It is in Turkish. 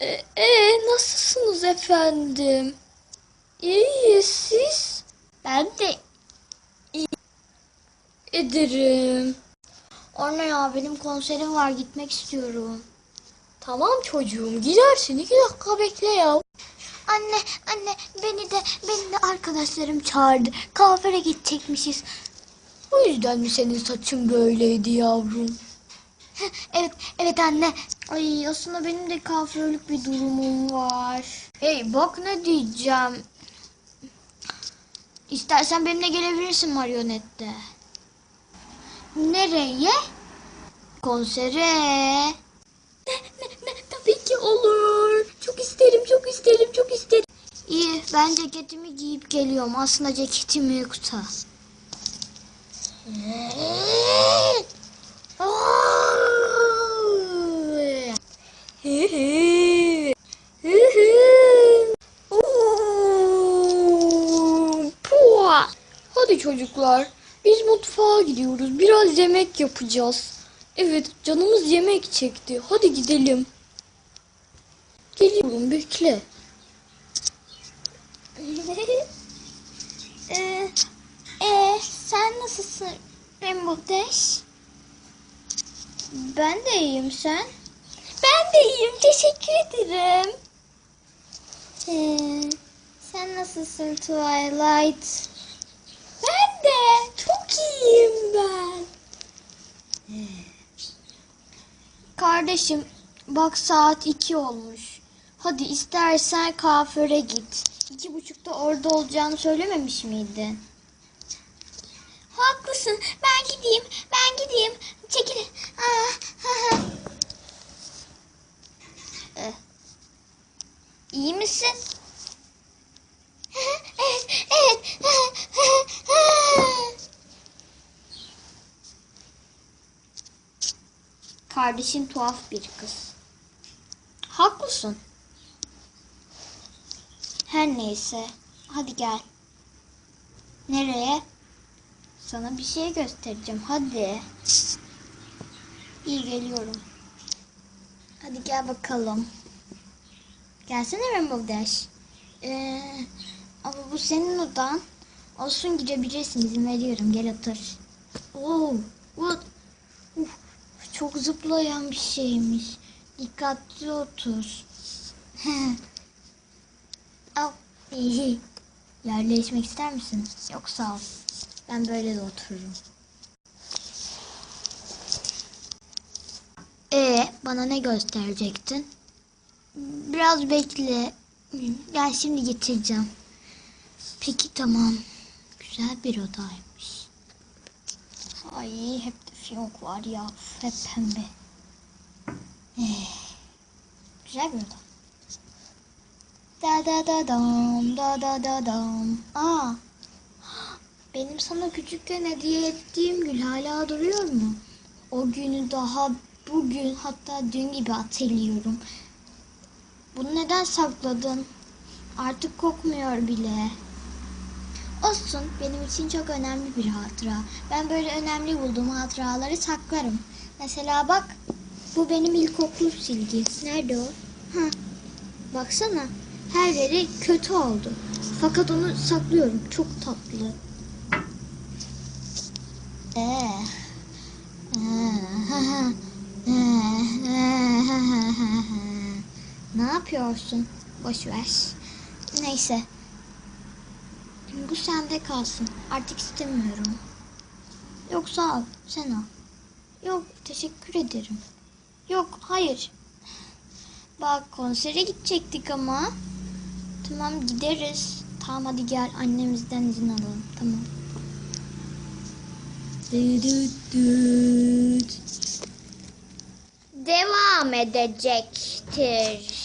E, e, nasılsınız efendim? İyi siz? Ben de Ederim. Anne ya benim konserim var gitmek istiyorum. Tamam çocuğum gidersin iki dakika bekle ya. Anne anne beni de beni de arkadaşlarım çağırdı. Kafere gidecekmişiz. O yüzden mi senin saçın böyleydi yavrum? Evet evet anne. Ay aslında benim de kafirlik bir durumum var. Hey bak ne diyeceğim. İstersen benimle gelebilirsin marionette. Nereye? Konsere. tabii ki olur. Çok isterim, çok isterim, çok isterim. İyi ben ceketimi giyip geliyorum. Aslında ceketim yoksa. Hı hı. Hı hı. Oo, pua. Hadi çocuklar, biz mutfağa gidiyoruz. Biraz yemek yapacağız. Evet, canımız yemek çekti. Hadi gidelim. Geliyorum, bekle. Ee, e, sen nasılsın Rainbow Dash? Ben de iyiyim sen. Ben de iyiyim teşekkür ederim. Ee, sen nasılsın Twilight? Ben de çok iyiyim ben. Kardeşim bak saat iki olmuş. Hadi istersen kaföre git. İki buçukta orada olacağını söylememiş miydin? Haklısın. Ben gideyim. Ben gideyim. Çekil. Ah, ha, ha. Eh. İyi misin? evet, evet. Kardeşin tuhaf bir kız. Haklısın. Her neyse. Hadi gel. Nereye? Sana bir şey göstereceğim. Hadi. İyi geliyorum. Hadi gel bakalım. Gelsene Rainbow Dash. Ee, ama bu senin odan. Olsun girebilirsin. izin veriyorum. Gel otur. Oo, what? Uf, çok zıplayan bir şeymiş. Dikkatli otur. Al. Yerleşmek ister misin? Yok sağ ol. Ben böyle de otururum. Ee, bana ne gösterecektin? Biraz bekle. Gel şimdi getireceğim. Peki tamam. Güzel bir odaymış. Ay hep de fiyonk var ya. Hep pembe. Eh, güzel bir oda. Da da da dam da da da dam. Aa. Benim sana küçükken hediye ettiğim gül hala duruyor mu? O günü daha bugün hatta dün gibi hatırlıyorum. Bunu neden sakladın? Artık kokmuyor bile. Olsun benim için çok önemli bir hatıra. Ben böyle önemli bulduğum hatıraları saklarım. Mesela bak bu benim ilkokul silgi. Nerede o? Ha. Baksana her yeri kötü oldu. Fakat onu saklıyorum. Çok tatlı. Ee. Ne yapıyorsun? Boş ver. Neyse. Bu sende kalsın. Artık istemiyorum. Yok sağ ol. Sen al. Yok teşekkür ederim. Yok hayır. Bak konsere gidecektik ama. Tamam gideriz. Tamam hadi gel annemizden izin alalım. Tamam. Devam edecektir.